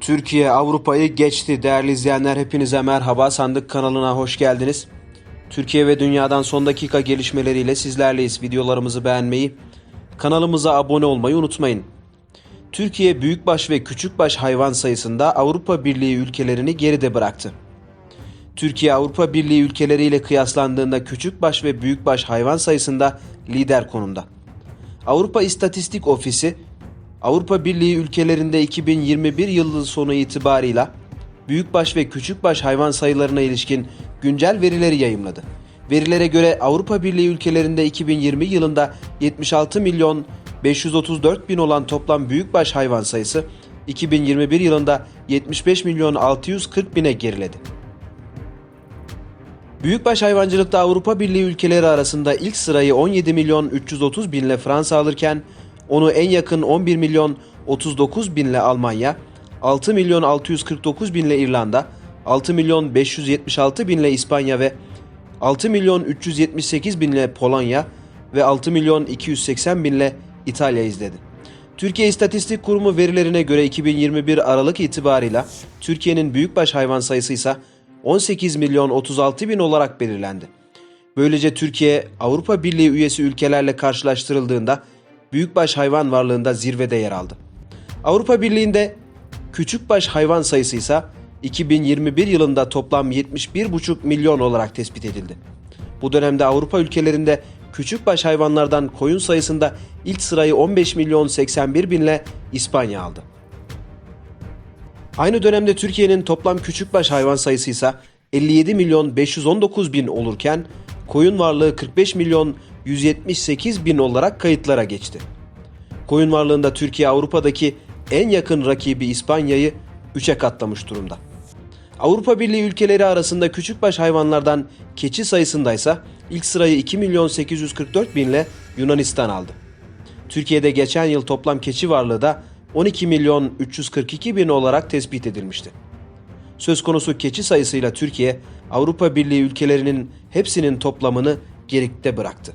Türkiye Avrupa'yı geçti. Değerli izleyenler hepinize merhaba. Sandık kanalına hoş geldiniz. Türkiye ve dünyadan son dakika gelişmeleriyle sizlerleyiz. Videolarımızı beğenmeyi, kanalımıza abone olmayı unutmayın. Türkiye büyükbaş ve küçükbaş hayvan sayısında Avrupa Birliği ülkelerini geride bıraktı. Türkiye Avrupa Birliği ülkeleriyle kıyaslandığında küçükbaş ve büyükbaş hayvan sayısında lider konumda. Avrupa İstatistik Ofisi Avrupa Birliği ülkelerinde 2021 yılı sonu itibarıyla büyükbaş ve küçükbaş hayvan sayılarına ilişkin güncel verileri yayımladı. Verilere göre Avrupa Birliği ülkelerinde 2020 yılında 76 milyon 534 bin olan toplam büyükbaş hayvan sayısı 2021 yılında 75 milyon 640 bine geriledi. Büyükbaş hayvancılıkta Avrupa Birliği ülkeleri arasında ilk sırayı 17 milyon 330 binle Fransa alırken onu en yakın 11 milyon 39 binle Almanya, 6 milyon 649 binle İrlanda, 6 milyon 576 binle İspanya ve 6 milyon 378 binle Polonya ve 6 milyon 280 binle İtalya izledi. Türkiye İstatistik Kurumu verilerine göre 2021 Aralık itibarıyla Türkiye'nin büyükbaş hayvan sayısı ise 18 milyon 36 bin olarak belirlendi. Böylece Türkiye Avrupa Birliği üyesi ülkelerle karşılaştırıldığında büyükbaş hayvan varlığında zirvede yer aldı. Avrupa Birliği'nde küçükbaş hayvan sayısı ise 2021 yılında toplam 71,5 milyon olarak tespit edildi. Bu dönemde Avrupa ülkelerinde küçükbaş hayvanlardan koyun sayısında ilk sırayı 15 milyon 81 binle İspanya aldı. Aynı dönemde Türkiye'nin toplam küçükbaş hayvan sayısı ise 57 milyon 519 bin olurken koyun varlığı 45 milyon 178 bin olarak kayıtlara geçti. Koyun varlığında Türkiye Avrupa'daki en yakın rakibi İspanya'yı 3'e katlamış durumda. Avrupa Birliği ülkeleri arasında küçükbaş hayvanlardan keçi sayısındaysa ilk sırayı 2 milyon 844 binle Yunanistan aldı. Türkiye'de geçen yıl toplam keçi varlığı da 12 milyon 342 bin olarak tespit edilmişti. Söz konusu keçi sayısıyla Türkiye, Avrupa Birliği ülkelerinin hepsinin toplamını geride bıraktı.